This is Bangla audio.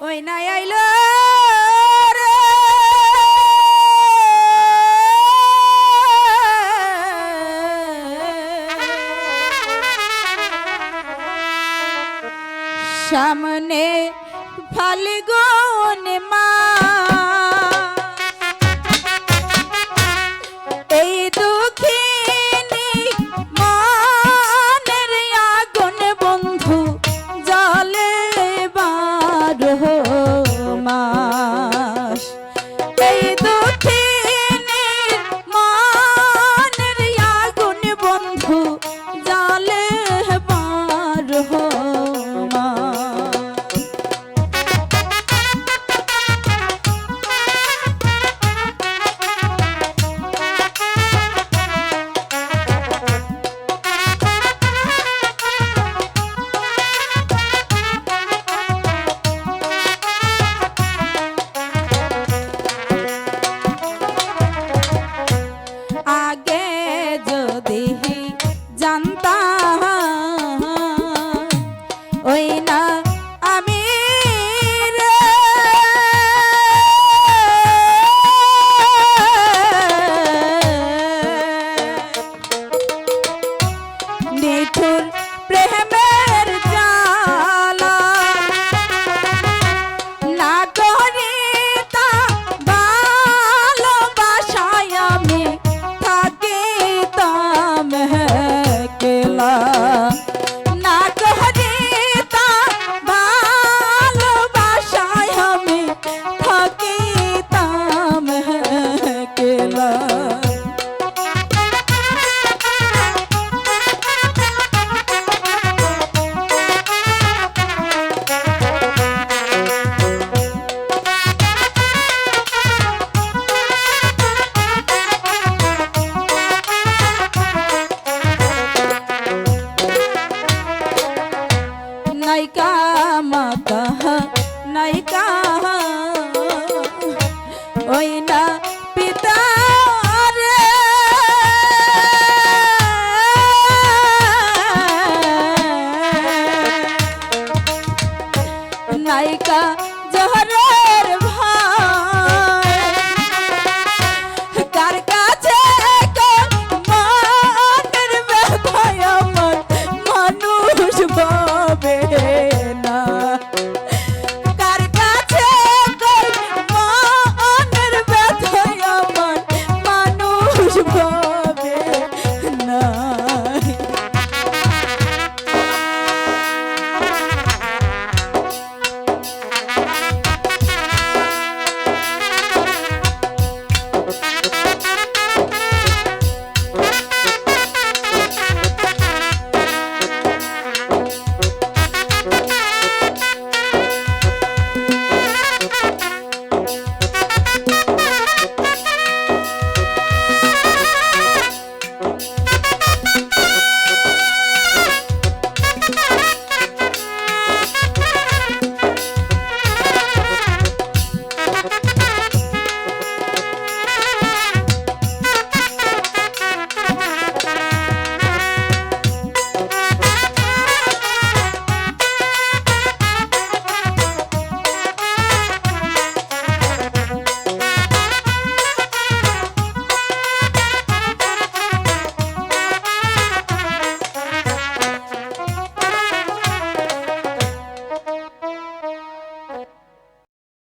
ওই নাই আইল সামনে ফাল্গুন মা না জানতাম নায়িকা মাতা নায়িকা ওই না পিতা রে নায়িকা জহর